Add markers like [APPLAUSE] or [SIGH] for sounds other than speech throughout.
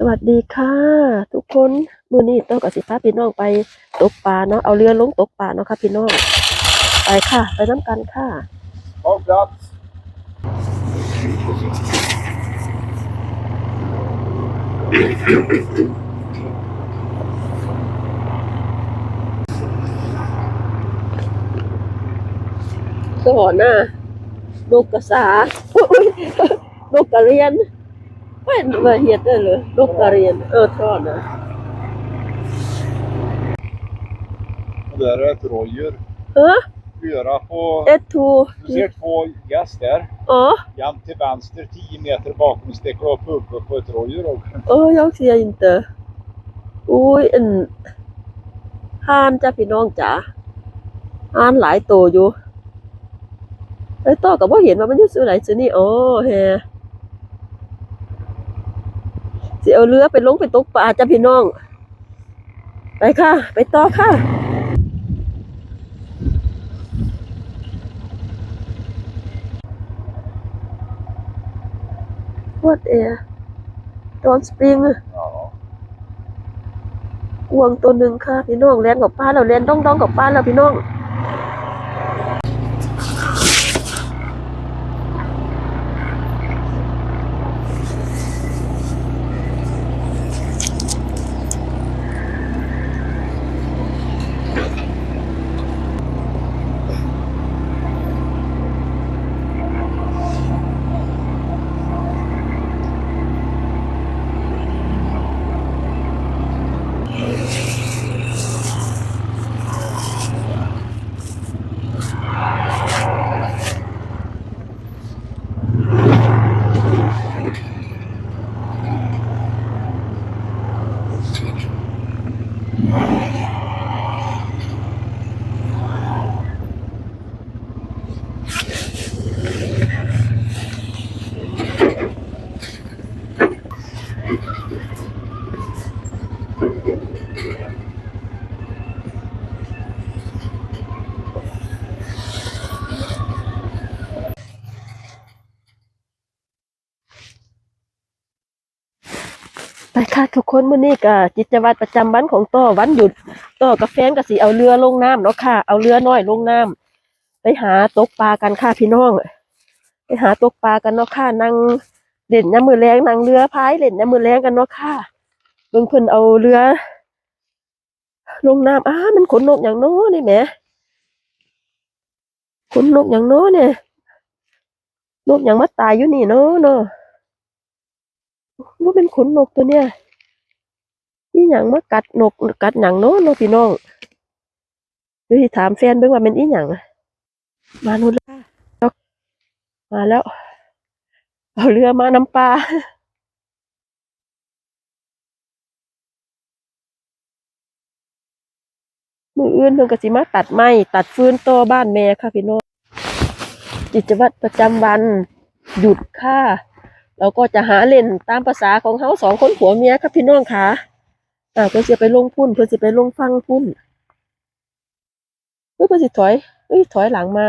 สวัสดีค่ะ ทุกคนมื้อนี้ต้องกับสิพาพี่น้องไปตกปลาเนาะเอาเรือลงตกปลาเนาะค่ะพี่น้องไปค่ะ ไปน้ำกันค่ะ Ha plats. สอนน่ะนกกระสาอุ๊ยนกกระเรียน ไม่มาเห็ดได้เลยนกกระเรียนเออทอดนะ Och där är ett rådjur. เออ Öra på... เอ็ดทู Du ser två gäss där. อ๋อ Jämt till vänster, 10 meter bakom sticker upp huvudet på ett rådjur också. เออยังเสียอินเตอร์อุ้ยอันห่านจ้าพี่น้องจ๋าห่านหลายตัวอยู่ไอ้ยต่อกับว่าเห็นว่ามันอยู่ซื้อไหนซื้อนี่อ๋อแฮสิ เอาเรือไปลงไปตกปลาจ้าพี่น้อง ไปค่ะ ไปต่อค่ะ What air Don't spring Ja. กวางตัวหนึ่งค่ะ พี่น้องเล่นกับป้าเราเล่นต้องต้องกับป้าเราพี่น้อง ไปค่ะทุกคนมื้อนี้ก็กิจวัตรประจำวันของต่อวันหยุดต่อกับแฟนก็สิเอาเรือลงน้ำเนาะค่ะ เอาเรือน้อยลงน้ำไปหาตกปลากันค่ะพี่น้อง ไปหาตกปลากันเนาะค่ะนั่งเล่นยามมือแรงนั่งเรือพายเล่นยามมือแรงกันเนาะค่ะเบิ่งเพิ่นเอาเรือ ลงน้ำอ้ามันขนนกอย่างโน้นี่แหมขนนกอย่างโน้เนี่ยนกอย่างมาตายอยู่นี่เนาะเนาะ ว่าเป็นขนนกตัวเนี้ยนี่หยังมากัดนกกัดหยังเนาะเนาะพี่น้องเดี๋ยวสิถามแฟนเบิ่งว่าเป็นอีหยังอะมานู่นแล้วมาแล้ว เอาเรือมาน้ำปลามืออื่นเพิ่นก็สิมาตัดไม้ตัดฟืนต่อบ้านแม่ค่ะพี่น้องกิจวัตรประจำวัน หยุดค่ะ เราก็จะหาเล่นตามภาษาของเขาสองคนผัวเมียครับพี่น้องค่ะอ่าเพื่อจะไปลงพุ่น เพื่อจะไปลงฟังพุ่นเพื่อสิถอยเอ้ยถอยหลังมา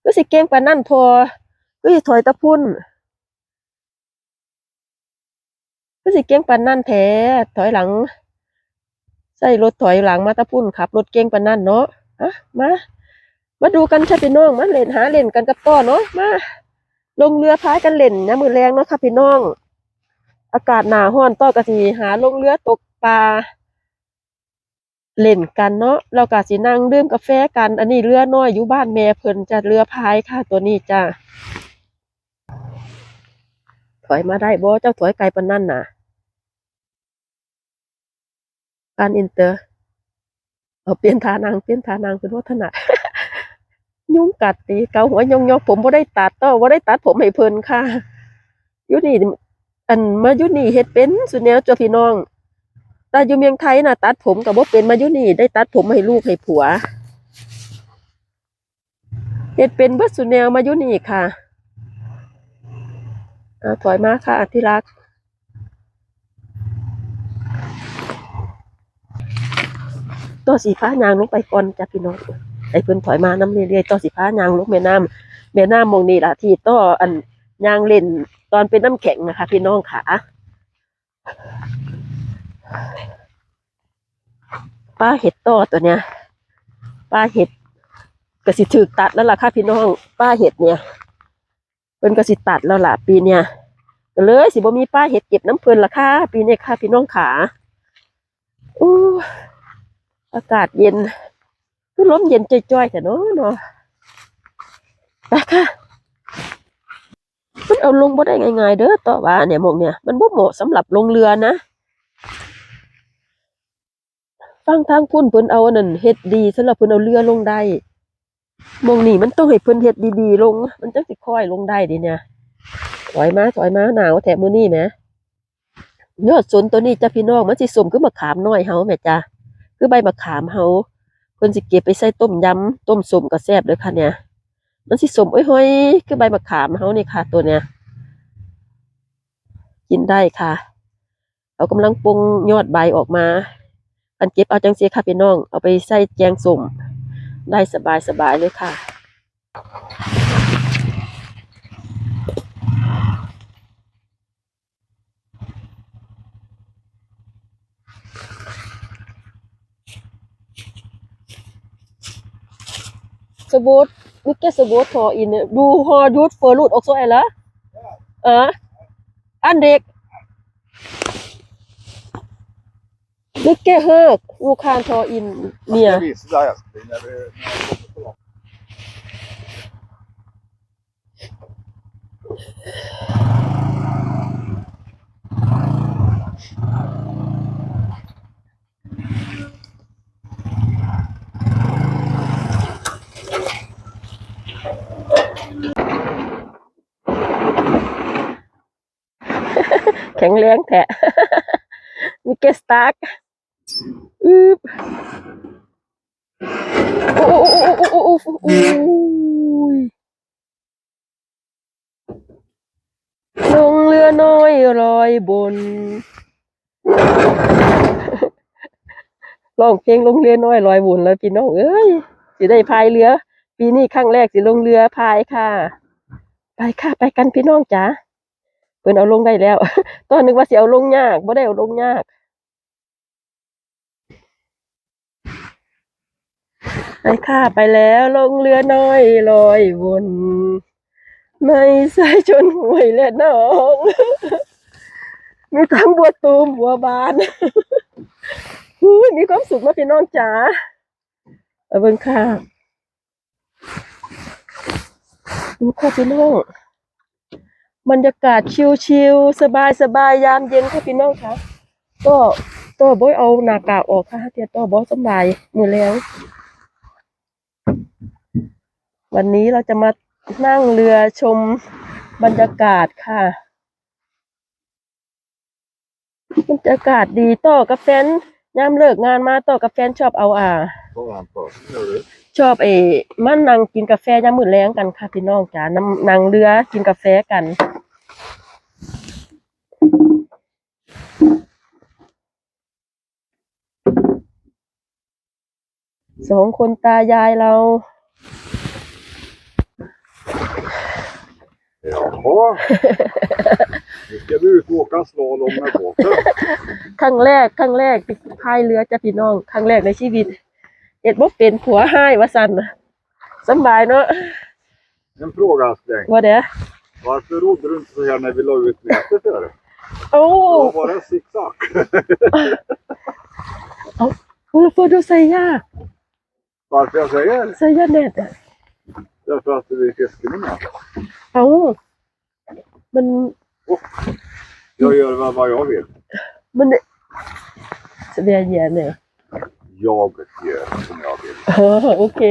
เพื่อสิเก่งปานนั่นทอเพื่อสิถอยตะพุ่นเพื่อสิเก่งปานนั่นแท้ถอยหลัง ใส่รถถอยหลังมาตะพุ่นขับ รถเก่งปานนั่นเนาะอะมา มาดูกันค่ะพี่น้องมาเล่นหาเล่นกันกับต้อเนาะมา ลงเรือพายกันเล่นนะมือแรงเนาะค่ะพี่น้อง อากาศหนาห้อนต่อกะสิหาลงเรือตกปลาเล่นกันเนาะเรากะสินั่งดื่มกาแฟกัน อันนี้เรือน้อยอยู่บ้านแม่เพิ่นจะเรือพายค่ะ ตัวนี้จ้าถอยมาได้บ่เจ้าถอยไกลปานนั่นน่ะ การอินเตอร์เอาเปลี่ยนทานางเปลี่ยนทานางเป็นวัฒนะ ยุงกัดตีเกาหัวยงยงผมบ่ได้ตัดต่อบ่ได้ตัดผมให้เพิ่นค่ะยู่นี่อันมายู่นี่เฮ็ดเป็นสุดแนวจ้ะพี่น้องแต่อยู่เมืองไทยน่ะ ตัดผมก็บ่เป็นมายู่นี่ได้ตัดผมให้ลูกให้ผัวเฮ็ดเป็นเบิดสุดแนวมายู่นี่ค่ะอาถอยมาค่ะที่รักตัวสีฟ้ายางลงไปก่อนจ้ะพี่น้อง ไอ้เพิ่นถอยมาน้ำเรื่อยๆต่อสีฟ้ายางลงแม่น้ำแม่น้ำมองนี่ล่ะที่ต่ออันยางเล่นตอนเป็นน้ำแข็งนะคะ พี่น้องขาป้าเห็ดต่อตัวเนี้ยป้าเห็ดก็สิถูกตัดแล้วล่ะค่ะพี่น้องป้าเห็ดเนี่ยเพิ่นก็สิตัดแล้วล่ะปีเนี้ยก็เลยสิบ่มีป้าเห็ดเก็บน้ำเพิ่นล่ะค่ะปีนี้ค่ะ พี่น้องขาอู้อากาศเย็น คือลมเย็นจ้อยๆแต่เนาะเนาะไปค่ะมันเอาลงบ่ได้ง่ายๆเด้อต่อว่าเนี่ยหมองเนี่ย มันบ่เหมาะสำหรับลงเรือนะฟังทางพุ่นเพิ่นเอาอันนั้นเฮ็ดดีสำหรับเพิ่นเอาเรือลงได้มองนี่มันต้องให้เพิ่นเฮ็ดดีๆลง มันจังสิค่อยลงได้ดิเนี่ยถอยมาถอยมาหนาวแถบมือนี้แหมยอดสนตัวนี้จ้ะพี่น้องมันสิสมคือมะขามน้อยเฮาแม่จ้ะคือใบมะขามเฮา พิ่นสิเก็บไปใส่ต้มยำต้มส้มก็แซ่บเลยค่ะเนี่ย มันสิสมอ้อยๆคือใบมะขามเฮานี่ค่ะ ตัวเนี้ยกินได้ค่ะ เอากำลังปรุงยอดใบออกมา อันเก็บเอาจังเสียค่ะพี่น้อง เอาไปใส่แกงส้มได้สบายสบายๆเลยค่ะ Sebut, mycket sebut ha inne. Du har gjort förut också eller? Ja. Andik. Mycket hög. Du kan ta in Jag mer. ska visa dig älskling när vi, när vi kommer tillbaka. Kängleng แข็งแรงแท้ Mycket stark. อึบโอ้โอ้โอ้โอ้โอ้โอ้ลงเรือน้อยลอยบนร้องเพลงลงเรือน้อยลอยบนแล้วพี่น้องเอ้ยสิได้พายเรือ ปีนี้ครั้งแรกสิลงเรือพายค่ะ ไปค่ะ ไปกันพี่น้องจ๋า เพิ่นเอาลงได้แล้ว ตอนนึกว่าสิเอาลงยากบ่ได้เอาลงยากไปค่ะ ไปแล้วลงเรือน้อยลอยวนไม่ใส่ชนห่วยและน้องมีทั้งบัวตูมบัวบานอุ้ยมีความสุขมากพี่น้องจ๋าเอาเบิ่งค่ะดูค่ะพี่น้อง บรรยากาศชิลๆสบายๆยามเย็นค่ะพี่น้องค่ะก็ก็บ่เอาหน้ากากออกค่ะเตียต่อบ่สบายมือแล้ว วันนี้เราจะมานั่งเรือชมบรรยากาศค่ะบรรยากาศดีต่อกับแฟนยามเลิกงานมาต่อกับแฟนชอบเอาอ่าชอบเอมานั่งกินกาแฟยามมื้อแลงกันค่ะพี่น้องจ๋านั่งเรือกินกาแฟกัน สองคนตายายเรา Jaha. Nu ska vi ut och åka slalom med båten. ครั้งแรกครั้งแรกที่พายเรือจ้ะพี่น้องครั้งแรกในชีวิตเอ็ดบ่เป็นผัวให้ว่าซั่นน่ะสำบายเนาะ En fråga älskling. ว่าเด้อ Varför rodde du inte så här när vi la ut nätet för? โอ้ Då var det en zigzag. Vad får du säga? Varför jag säger? Säga det. Därför att vi fiskar med. เอ้ามัน Jag gör vad, vad jag vill. มันแสดงเนี่ยเนี่ย Jag gör som jag vill. อ๋อโอเค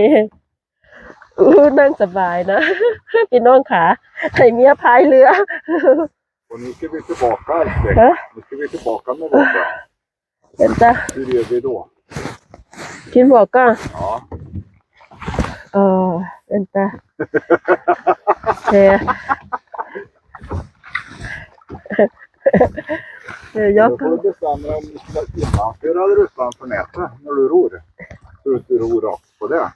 อู้นั่งสบายนะ พี่น้องขาให้เมียพายเรือ Och nu ska vi tillbaka Alfred. Äh? Nu ska vi tillbaka med båten. Vänta. Hur gör vi då? Tillbaka? Ja. Åh, vänta. [LAUGHS] Eh. Eh, jag kan... Då får du bestämma om du ska innanför eller utanför nätet när du ror. Så du inte ror rakt på det.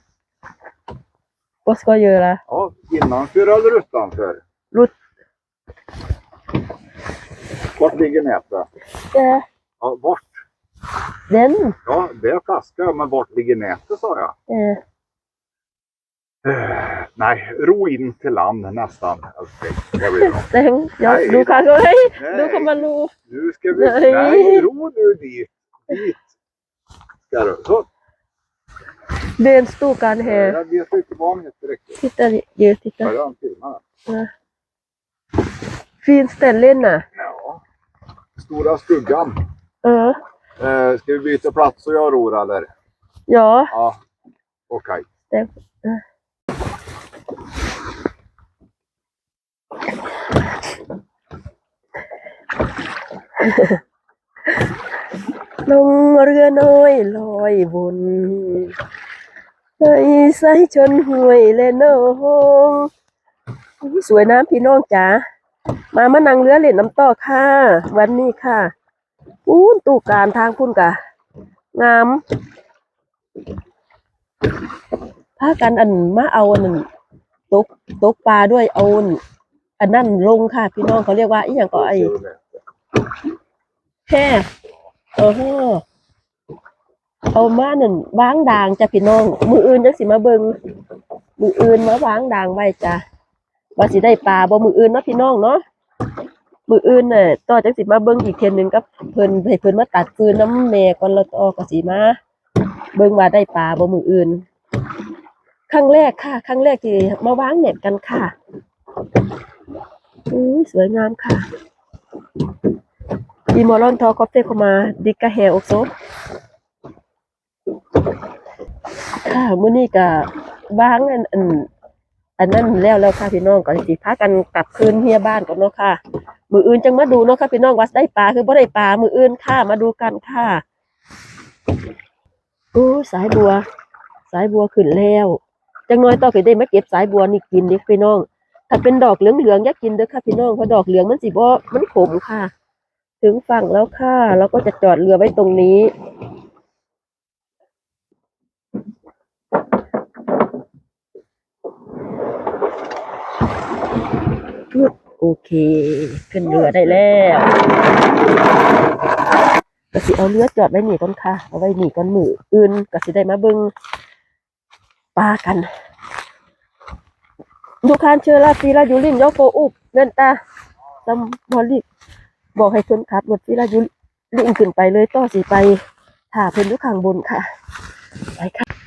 Vad ska jag göra? Ja, innanför eller utanför? Rot. Vart ligger nätet? แต่ Ja, vart? เด่น Ja, det är flaska, men vart ligger nätet sa jag. เออ Eh, Nej, ro in till land nästan. älskling. Det blir bra. แตงเดี๋ยว Nej. ดูค่ะเฮ้ย Nej. ดูเขามาดู Nu ska vi... Nej. Nej, ro nu dit. Dit. Ska du. Så. เดินสตูการแฮ Jag vet inte vad han heter riktigt. ทิตาเยอะทิตา Har han filmat? ฟี นสเตนเล่นน่ะ Ja. Stora skuggan. เออ Eh, ska vi byta plats och jag ror eller? หยอ Ja. Okej. แต่เออลงเรือน้อยลอยบนในสายชนห้วยและน้องสวยน้ำพี่น้องจ๋า มามานั่งเรือเล่นน้ำต่อค่ะ วันนี้ค่ะอู้นตู่การทางพุ่นกะงามพากันอันมาเอาอันตกตกปลาด้วยเอาอันอันนั่นลงค่ะ พี่น้องเขาเรียกว่าอีหยังก็ไอ้แค่เออเอามาหนั่นวางด่างจ้ะพี่น้อง มืออื่นจังสิมาเบิงมืออื่นมาวางด่างไว้จ้ะ ว่าสิได้ปลาบ่มืออื่นเนาะพี่น้องเนาะมืออื่นน่ะต่อจังสิมาเบิงอีกเทียนหนึ่งกับเพิ่นให้เพิ่นมาตัดฟืนน้ำแม่ก่อนแล้วต่อก็สิมาเบิงว่าได้ปลาบ่มืออื่นครั้งแรกค่ะ ครั้งแรกที่มาวางเน็ตกันค่ะอุ้สวยงามค่ะอีมอลอนทอกอฟเฟ่เข้ามา ดิกกะแฮโอโซค่ะมื้อนี้ก็วางอัน อันนั้นแล้วแล้วค่ะพี่น้องก็สิพากันกลับคืนเฮียบ้านก่อนเนาะค่ะ มืออื่นจังมาดูเนาะค่ะพี่น้องว่าได้ปลาคือบ่ได้ปลามืออื่นค่ะมาดูกันค่ะโอ้สายบัว สายบัวขึ้นแล้วจังน้อยต่อไปได้มาเก็บสายบัวนี่กินเด็กพี่น้อง ถ้าเป็นดอกเหลืองเหลืองๆอย่ากินเด้อค่ะพี่น้องเพราะดอกเหลืองมันสิบ่มันขมค่ะ ถึงฝั่งแล้วค่ะ เราก็จะจอดเรือไว้ตรงนี้ โอเค ขึ้นเรือได้แล้วก็สิเอาเรือจอดไว้หนีก่อนค่ะ เอาไว้หนีก่อนมืออื่นก็สิได้มาบิ่งปลากันดูคานเชอราซีลายูรินยอโฟอุบเงินตาซัมมอลิบอกให้คนขับรถซีลายูรินขึ้นไปเลยต่อสิไปถ่าเพิ่นอยู่ข้างบนค่ะ ไปค่ะ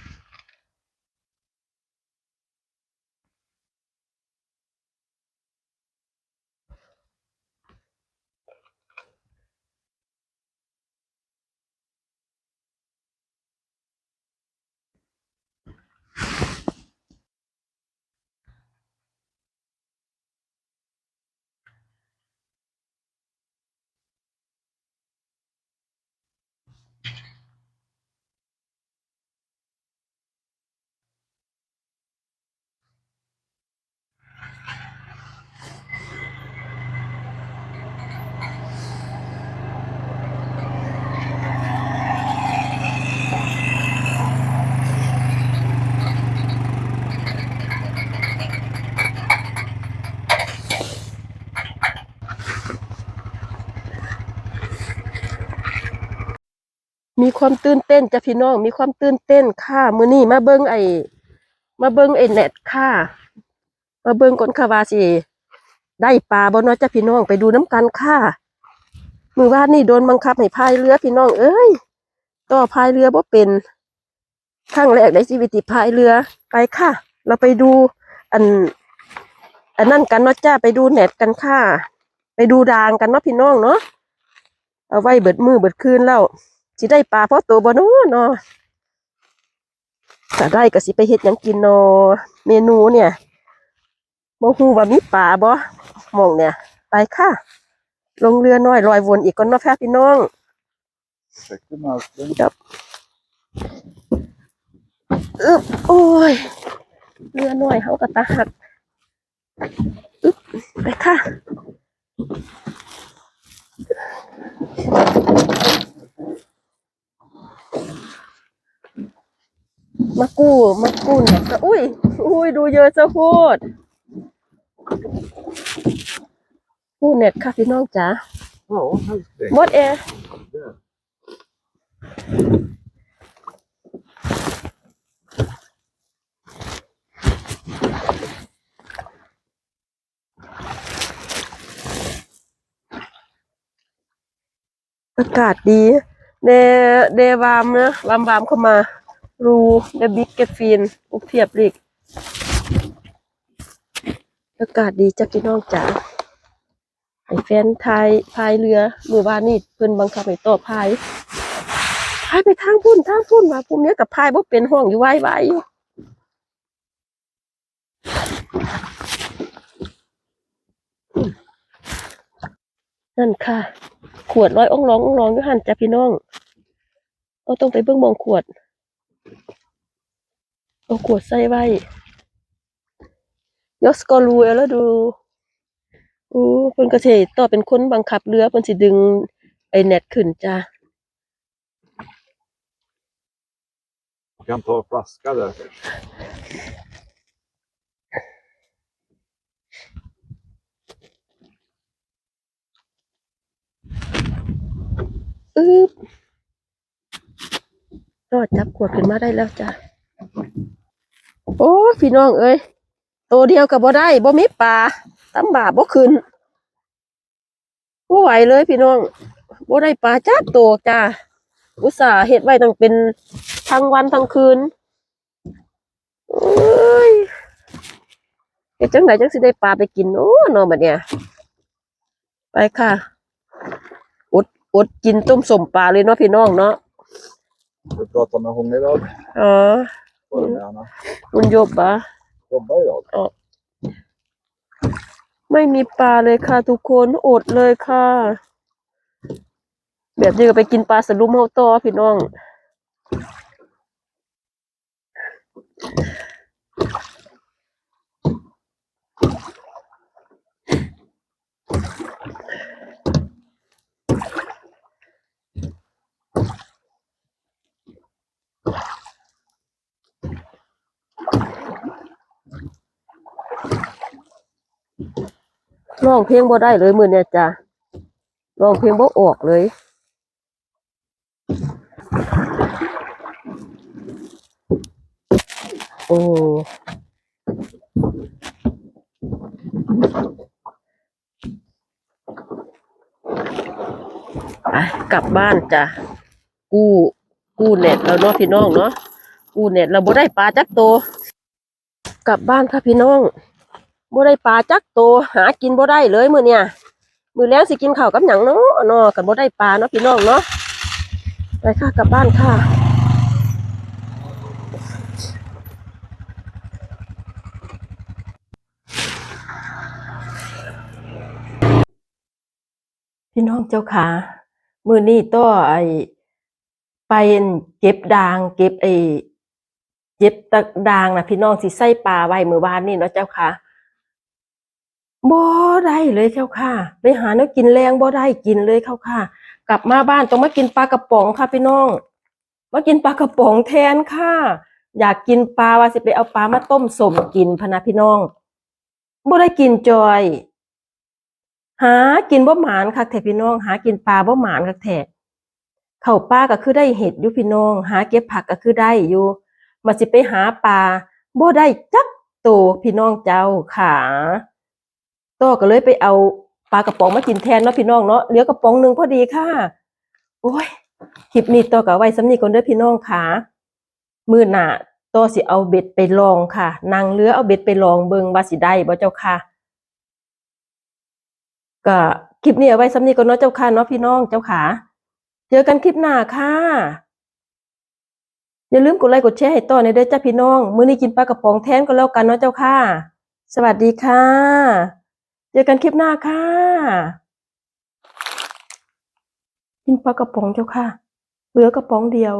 ความตื่นเต้นจ้ะพี่น้อง มีความตื่นเต้นค่ะ มือนี้มาเบิ่งไอ้มาเบิ่งไอ้เน็ตค่ะ มาเบิ่งก่อนค่ะว่าสิได้ปลาบ่เนาะจ้ะพี่น้องไปดูน้ำกันค่ะ มือว่านนี่โดนบังคับให้พายเรือพี่น้องเอ้ยต่อพายเรือบ่เป็นครั้งแรกในชีวิตที่พายเรือไปค่ะ เราไปดูอัน อันนั่นกันเนาะจ้าไปดูเน็ตกันค่ะ ไปดูดางกันเนาะพี่น้องเนาะเอาไว้เบิดมือเบิดคืนแล้ว สิได้ปลาเพราะตัวบ่เนาะเนาะถ้าได้ก็สิไปเฮ็ดหยังกินเนาะเมนูเนี่ยบ่ฮู้ว่ามีปลาบ่หมองเนี่ย ไปค่ะ ลงเรือน้อยลอยวนอีกก่อนเนาะค่ะพี่น้อง Ursäkta mig älskling. อึบโอ้ยเรือน้อยเฮาก็ตาหักอึบไปค่ะ มากู้มากู้เนี่ยก็อุ้ยอุ้ยดูเยอะซะโคตรกู้เน็ตค่ะพี่น้องจ๋า Ja, helst det. หมดแอร์ Där. อากาศดี เดเดวามนะวามวามเข้ามา รูเดบิ๊กเกฟีนอุกเทียบลิกอากาศดีจ้ะพี่น้องจ๋าไอแฟนไทยพายเรือมือวานนี่เพิ่นบังคับให้ต่อพายพายไปทางพุ่นทางพุ่นว่าภูมิเนี้ยกับพายบ่เป็นห้องอยู่ไว้ไว้อยู่นั่นค่ะ ขวดร้อยองร้ององร้องอยู่หันจ้ะพี่น้องเราต้องไปเบิ่งมองขวด เอาขวดใส่ไว้ยอสกอรูแล้วดูอู้เพิ่นก็สิต่อเป็นคนบังคับเรือเพิ่นสิดึงไอ้เน็ตขึ้นจ้า Du kan ta flaska där. อึ๊บ ก็จับขวดขึ้นมาได้แล้วจ้ะ โอ้พี่น้องเอ้ยตัวเดียวกับบ่ได้บ่มีปลาตำบาบ่ขึ้นบ่ไหวเลยพี่น้องบ่ได้ปลาจักตัวจ้าอุตส่าห์เฮ็ดไว้ตั้งเป็นทั้งวันทั้งคืนโอ้ยเฮ็ดจังไดจังสิได้ปลาไปกินโอ้เนาะบัดเนี่ย ไปค่ะอดอดกินต้มสมปลาเลยเนาะพี่น้องเนาะ Du pratar med hon idag? อ๋อ Vad är det med henne? คุณโยบปะ Jobbar idag? ไม่มีปลาเลยค่ะทุกคนอดเลยค่ะ แบบนี้ก็ไปกินปลาสลุมเฮาต่อพี่น้อง ร้องเพลงบ่ได้เลยมือเนี่ยจ้ะร้องเพลงบ่ออกเลยโอ้กลับบ้านจ้ะกู้กู้เน็ตแล้วเนาะพี่น้องเนาะกู้เน็ตเราบ่ได้ปลาจักโตวกลับบ้านค่ะพี่น้อง บ่ได้ปลาจักโตหากินบ่ได้เลยมื้อเนี่ยมื้อแล้วสิกินข้าวกับหยังเนาะเนาะกันบ่ได้ปลาเนาะพี่น้องเนาะไปค่ะกลับบ้านค่ะพี่น้องเจ้าขามื้อนี้ต่อไอ้ไปเก็บดาง เก็บไอ้เก็บตะดางนะพี่น้องสิใส่ปลาไว้มื้อวานนี่เนาะเจ้าค่ะ บ่ได้เลยเจ้าค่ะ ไปหาแนวกินแรงบ่ได้กินเลยเจ้าค่ะ กลับมาบ้านต้องมากินปลากระป๋องค่ะพี่น้อง มากินปลากระป๋องแทนค่ะ อยากกินปลาว่าสิไปเอาปลามาต้มสมกินพนะพี่น้องบ่ได้กินจอย หากินบ่หมานคักแท้พี่น้อง หากินปลาบ่หมานคักแท้เข้าป่าก็คือได้เห็ดอยู่พี่น้อง หาเก็บผักก็คือได้อยู่มาสิไปหาปลาบ่ได้จักโตวพี่น้องเจ้าขา ต่อก็เลยไปเอาปลากระป๋องมากินแทนเนาะพี่น้องเนาะเหลือกระป๋องหนึ่งพอดีค่ะ โอ้ยคลิปนี้ต่อก็เอาไว้สำนี้ก่อนเด้อพี่น้องขามือหนาต่อสิเอาเบ็ดไปลองค่ะนั่งเรือเอาเบ็ดไปลองเบิงว่าสิได้บ่เจ้าค่ะก็คลิปนี้เอาไว้สำนี้ก่อนเนาะเจ้าค่ะเนาะพี่น้องเจ้าขาเจอกันคลิปหน้าค่ะ อย่าลืมกดไลค์กดแชร์ให้ต่อในเด้อจ้าพี่น้อง มื้อนี้กินปลากระป๋องแทนก็แล้วกันเนาะเจ้าค่ะ สวัสดีค่ะ จอกันคลิปหน้าค่ะกินปลากระป๋องเจ้าค่ะ เหลือกระป๋องเดียว